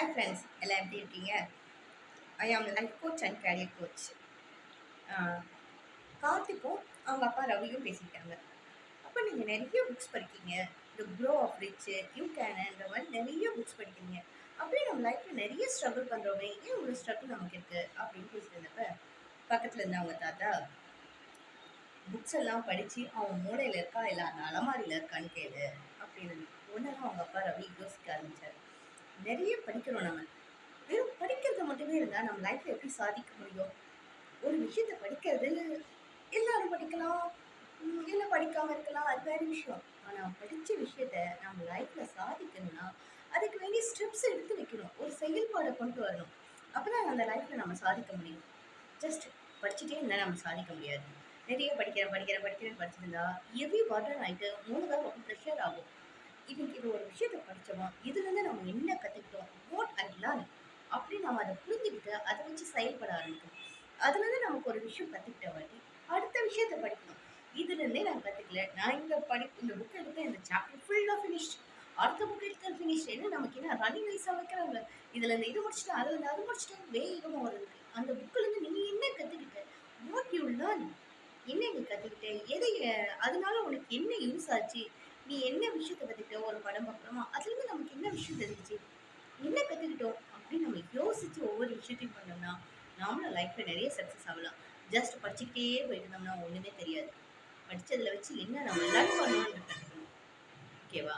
Hi friends எல்லாம் எப்படி இருக்கீங்க? I am life coach and career coach கார்த்திக்கும் அவங்க அப்பா ரவியும் பேசிக்கிட்டாங்க அப்போ நீங்கள் நிறைய புக்ஸ் படிக்கீங்க. இந்த க்ரோ ஆஃப் ரிச்சு யூ கேனன்ற மாதிரி நிறைய புக்ஸ் படிக்கிறீங்க. அப்படியே நம்ம லைஃப்பில் நிறைய ஸ்ட்ரகிள் பண்ணுறவங்க ஏன் இவ்வளோ ஸ்ட்ரகிள் நமக்கு இருக்குது அப்படின்னு பேசியிருந்தப்ப பக்கத்தில் இருந்த அவங்க தாத்தா புக்ஸ் எல்லாம் படித்து அவன் மூளையில் இருக்கா? இல்லை அந்த அலமாரியில் இருக்கான்னு கேளு அப்படின்னு ஒன்றெல்லாம் அவங்க அப்பா ரவி யோசிக்க ஆரம்பித்தார் நிறைய படிக்கிறோம் நம்ம. வெறும் படிக்கிறது மட்டுமே இருந்தால் நம்ம லைஃப்பில் எப்படி சாதிக்க முடியும்? ஒரு விஷயத்தை படிக்கிறது எல்லாரும் படிக்கலாம். இல்லை படிக்காமல் இருக்கலாம். அது வேறு விஷயம். ஆனால் படித்த விஷயத்த நம்ம லைஃப்பில் சாதிக்கணும்னா அதுக்கு வேண்டிய ஸ்டெப்ஸ் எடுத்து வைக்கணும். ஒரு செயல்பாடை கொண்டு வரணும். அப்போ தான் அந்த லைஃப்பில் நம்ம சாதிக்க முடியும். ஜஸ்ட் படிச்சுட்டே இருந்தால் நம்ம சாதிக்க முடியாது. நிறைய படிக்கிறேன் படிக்கிறேன் படிக்கிறேன் படிச்சிருந்தா எவ்ரி பர்டன் ஆகிட்டு மூணு தான் ரொம்ப ப்ரெஷர் ஆகும். இது இது ஒரு விஷயத்தை படித்தோமா இதுலேருந்து நம்ம என்ன கற்றுக்கிட்டோம் வாட் ஐ லேர்ன் அப்படி நம்ம அதை புரிஞ்சுக்கிட்டு அதை வச்சு செயல்பட ஆரம்பிக்கும் அதுலேருந்து நமக்கு ஒரு விஷயம் கற்றுக்கிட்ட வாட்டி அடுத்த விஷயத்தை படிக்கணும். இதுலேருந்தே நான் கற்றுக்கல நான் இந்த படி இந்த புக் எடுத்தேன் இந்த சாப்டர் ஃபுல்லாக ஃபினிஷ்ட் அடுத்த புக் எடுத்து ஃபினிஷ் என்ன நமக்கு என்ன ரன்னிங் வைஸாக வைக்கிறாங்க? இதில் இந்த இது முடிச்சுட்டு அதில் இருந்து அது முடிச்சுட்டு வேகமாக வருது அந்த புக்கிலேருந்து நீ என்ன கற்றுக்கிட்ட வாட் யூ லேர்ன் என்ன நீ கற்றுக்கிட்ட எதை அதனால உனக்கு என்ன யூஸ் ஆச்சு? நீ என்ன விஷயத்தை கற்றுக்கிட்ட ஒரு படம் பார்க்குறோமோ அதுலேருந்து நமக்கு என்ன விஷயம் தெரிஞ்சிச்சு? என்ன கற்றுக்கிட்டோம் அப்படின்னு நம்ம யோசித்து ஒவ்வொரு விஷயத்தையும் பண்ணோம்னா நாமளும் லைஃப்பில் நிறைய சக்ஸஸ் ஆகலாம். ஜஸ்ட் படிச்சுக்கிட்டே போயிட்டு இருந்தோம்னா ஒன்றுமே தெரியாது. படித்ததில் வச்சு என்ன நம்ம லேர்ன் பண்ணணும்னு கற்றுக்கணும் ஓகேவா